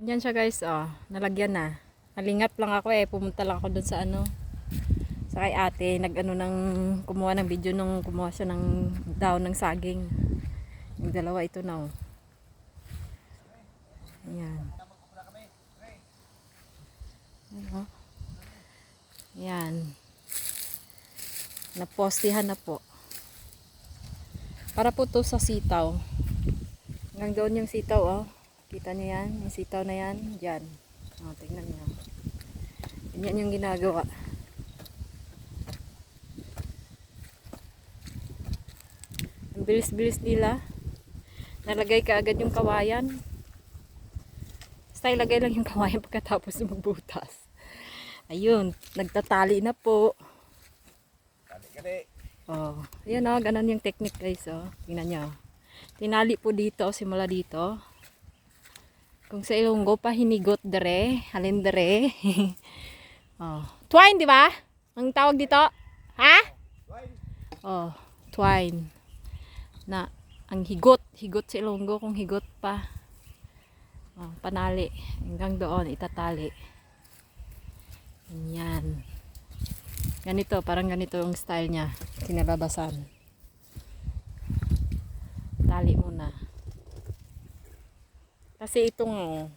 Yan siya guys, oh. Nalagyan na. Nalingap lang ako eh. Pumunta lang ako dun sa ano. Sa kay ate. Nag ano ng kumuha ng video nung kumuha siya ng daon ng saging. Yung dalawa ito na oh. Ayan. Ayan. Ayan. Napostihan na po. Para po to sa sitaw. Hanggang doon yung sitaw oh. Kita niyo yan? Yung sitaw na yan? Diyan. O, tingnan niyo. Yan yung ginagawa. Ang bilis-bilis nila. Nalagay ka agad yung kawayan. Basta ilagay lang yung kawayan pagkatapos magbutas. Ayun, nagtatali na po. Kali-kali. Oh, ayan oh, ganun yung technique guys oh. Tingnan niyo. Tinali po dito, simula dito. Kung sa Ilonggo pa hinigot dere, halin dere. oh, twine di ba? Ang tawag dito? Ha? Oh, twine. Na ang higot, higot sa Ilonggo kung higot pa. Oh, panali. Hanggang doon itatali. Yan. Ganito, parang ganito yung style niya. Kinalabasan. Tali muna. Kasi itong, oh,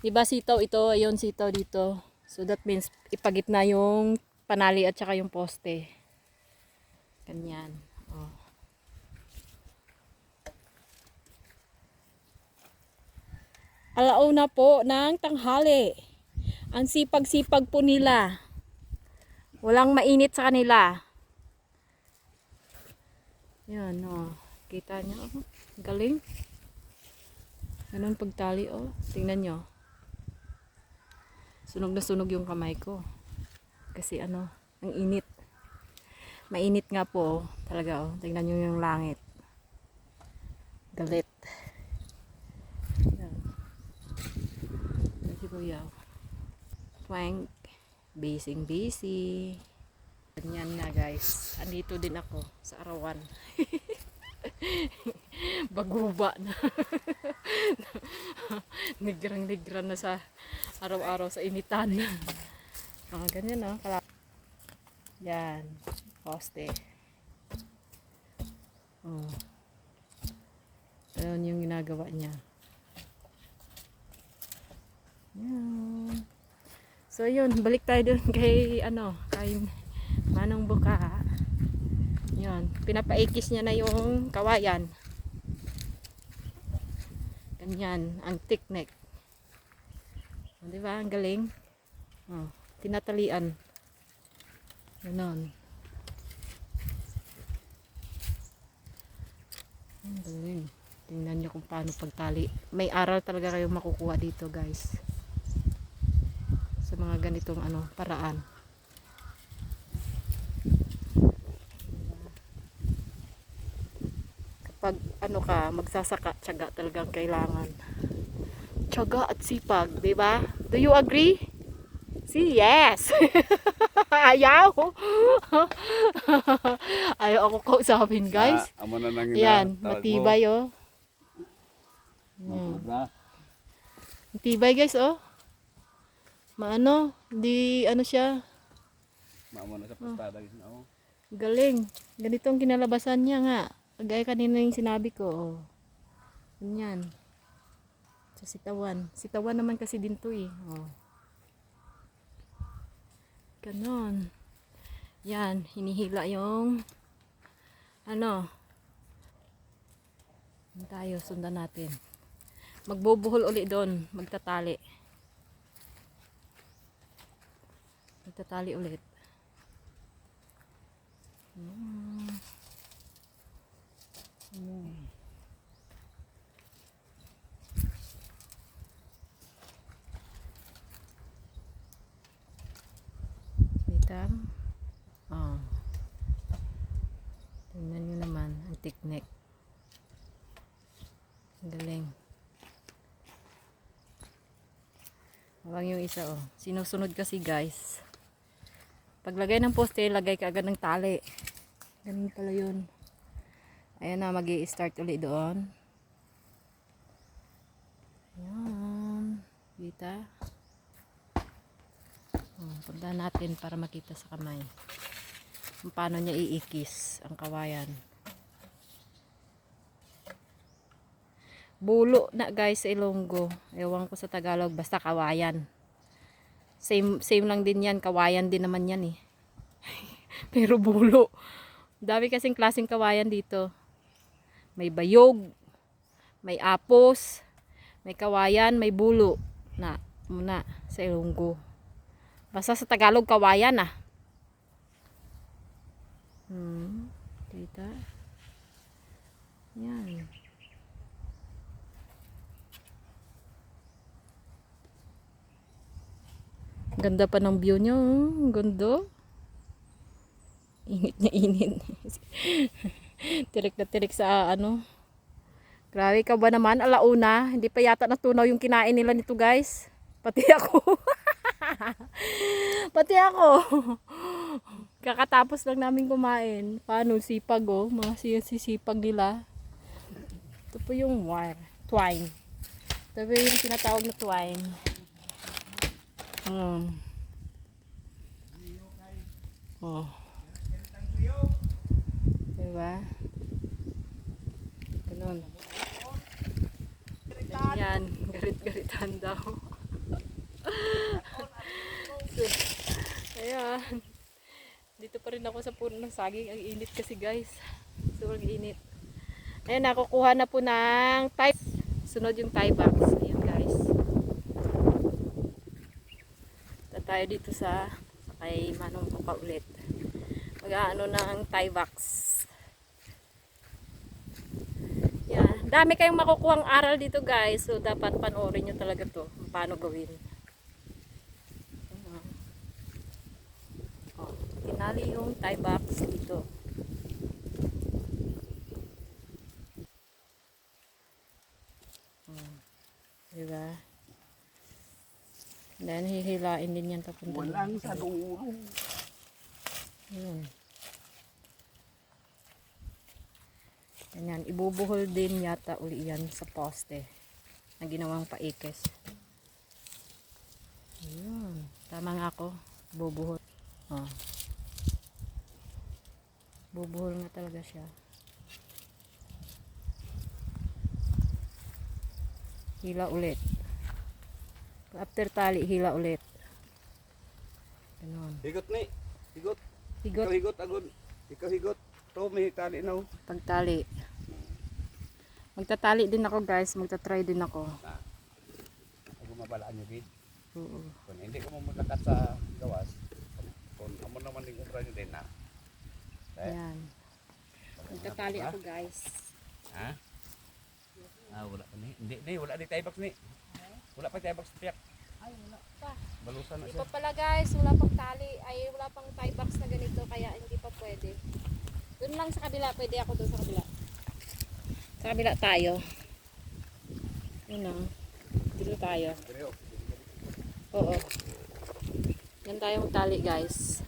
di ba sitaw ito, ayun sitaw dito. So that means ipagitna yung panali at saka yung poste. Ganyan. Oh. Alauna po ng tanghali. Ang sipag-sipag po nila. Walang mainit sa kanila. Yan, oh. Kita nyo. Galing. Ganun pagtali, oh. Tingnan nyo. Sunog na sunog yung kamay ko. Kasi ano, ang init. Mainit nga po, oh. Talaga, oh. Tingnan nyo yung langit. Galit. Yan. Si Kuya. Twank. Basing busy. Ganyan na guys. Andito din ako sa arawan. Baguba na. Nigrang-nigran na sa araw-araw sa initan. Ah, ganyan no. Kala Yan. Poste. Oh. Ganun yung ginagawa niya. Yan. So yun, balik tayo dun kay ano, kay Manong Buka. Yun, pinapaikis niya na yung kawayan. Ganyan, ang thick neck. O, di ba? Ang galing. Oh, tinatalian. Ganon. Ang galing. Tingnan niyo kung paano pagtali. May aral talaga kayo makukuha dito, guys sa mga ganitong ano paraan. Kapag ano ka, magsasaka, tiyaga talagang kailangan. Tiyaga at sipag, di ba? Do you agree? See, yes! Ayaw! Ayaw ako kausapin, guys. Ah, amo na nang Yan, mo. matibay, oh. Hmm. Matibay. Guys, oh. Maano, di ano siya, Maamo na sa pastada guys oh. Galing. Ganito ang kinalabasan niya nga. Kagaya kanina yung sinabi ko. Oh. Ganyan. Sa sitawan. Sitawan naman kasi din to eh. Oh. Ganon. Yan. Hinihila yung ano. Tayo. Sundan natin. Magbubuhol uli doon. Magtatali. Magtatali ulit. Mm. Mm. Sitang. Oh. Tingnan nyo naman ang technique. Galing. Habang yung isa oh. Sinusunod kasi guys. Paglagay ng poste, lagay ka agad ng tali. Ganun pala yun. Ayan na, mag start ulit doon. Ayan. Kita. Oh, punta natin para makita sa kamay. Kung paano niya iikis ang kawayan. Bulo na guys sa Ilonggo. Ewan ko sa Tagalog. Basta kawayan. Same, same lang din yan. Kawayan din naman yan eh. Pero bulo. Dami kasing klaseng kawayan dito. May bayog. May apos. May kawayan. May bulo. Na, muna sa Ilonggo. Basta sa Tagalog kawayan ah. Hmm. Kita. Yan. Ganda pa ng view niya. oh. Ang Ganda. Init niya init. tirik na tirik sa ano. Grabe ka ba naman? Alauna. Hindi pa yata natunaw yung kinain nila nito guys. Pati ako. Pati ako. Kakatapos lang namin kumain. Paano? Sipag oh. Mga si- sisipag nila. Ito po yung wire. Twine. Ito po yung tinatawag na twine. Um. Oh. Diba? Ganun. Yan. Garit-garitan daw. so, ayan. Dito pa rin ako sa puno ng saging. Ang init kasi guys. Sobrang init. Ayan, nakukuha na po ng tie. Sunod yung tie box. Ayan guys. Punta tayo dito sa kay Manong Pupa ulit. Mag-ano ng tie box. Yan. Dami kayong makukuhang aral dito guys. So dapat panoorin nyo talaga to. Paano gawin. Ayan. Tinali yung tie box dito. Oh, diba? Then hihilain din yan papunta. Walang sa dulo. Yun. Ganyan. Ibubuhol din yata uli yan sa poste na ginawang paikes. Ayun. Tama nga ako. Bubuhol. Oh. Bubuhol nga talaga siya. Hila ulit. After tali, hila ulit. Ganon. Higot ni. Higot. Higot Ikaw higot agad. Ikaw higot. To may tali na. oh. pagtali. Magtatali din ako guys, magta-try din ako. Ako mabalaan nyo gid. Oo. Kung hindi ko mo magkakat sa gawas. Kung amo naman din ko din na. Ayan. Magtatali ako guys. Ha? Ah, wala pa ni. Hindi, ni, wala di tayo box ni. Wala pa tayo box tiyak. Ay, wala pa. Balusan na Hindi siya. pa pala guys, wala pang tali. Ay, wala pang tie box na ganito, kaya hindi pa pwede. Doon lang sa kabila, pwede ako doon sa kabila. Sa kabila tayo. Yun lang. Dito tayo. Pero, Oo. Yan tayo magtali guys.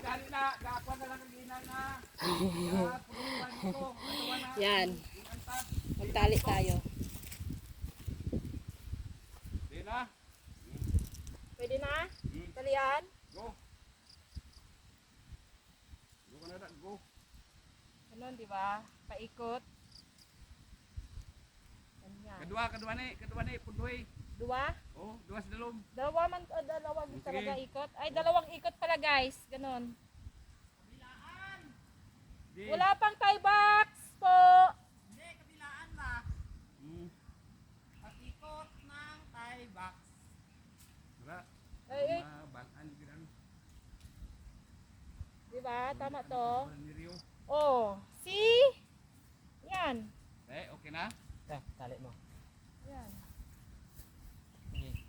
Gali na. Gakuan na lang ang ginang na. Yan. Magtali tayo. Di na. Pwede na? Hmm. Talian? Go. Go ka na na. Go. Ganun, di ba? Paikot. Ganyan. Kedua, kedua ni. Kedua ni. Punduy. Dua? Oh, dua sa dalom. Dalawa man, ah, dalawang Sige. talaga ikot. Ay, dalawang ikot pala guys. Ganun. Di. Wala pang tie box po. Hmm. Pag-ikot ng tie box. Wala. Ay, ay. Mabalaan ginang. Di ba? Tama to. Rio. Oh, see? Yan. Eh, okay na? Ito, tali mo. Yan. Sige.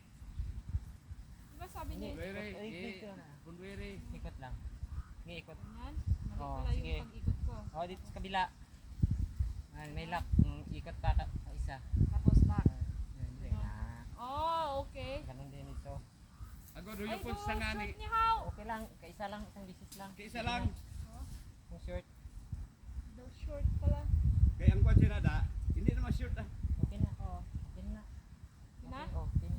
Di ba sabi niya? Punduy re. Ay, Eh, ito na. punduy re. Ikot lang. Sige, ikot. Yan. Mali Oh, pala yung pag-ikot ko. O, dito sa kabila. Ah, may lock. Mm, ikot pa ka, ka isa. Tapos yun, yun. Ah, Oh, okay. ganun din ito. Ako do yung pun do, sa ngani. Okay lang, kaisa lang, isang bisis lang. Kaisa lang. Yung short, Daw short pala. Kaya ang kwan sinada, hindi naman short ah. okay na. Oh, yan na. Na? Okay,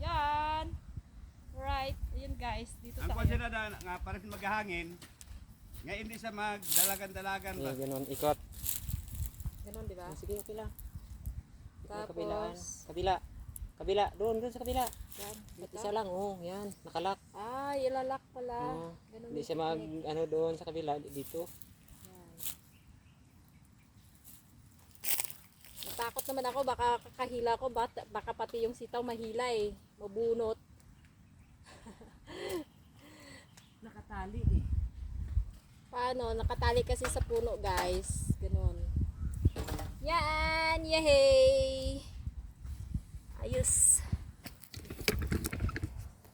oh, yan. guys. Dito Ang tayo. konsera na nga para maghahangin, nga hindi sa magdalagan-dalagan ba. Ganun, ikot. Ganon, di ba? Ah, sige, okay lang. Tapos, kabilaan. Kabila. Kabila. Doon, doon sa kabila. yan. Isa lang, oh, yan. Nakalak. Ay, ilalak pala. Oh, Ganon Hindi siya mag, technique. ano doon sa kabila, dito. Yan. Natakot naman ako, baka kakahila ko, baka, baka pati yung sitaw mahila eh. Mabunot. Nakatali eh. Paano? Nakatali kasi sa puno, guys. Ganon. Yan! Yay! Ayos!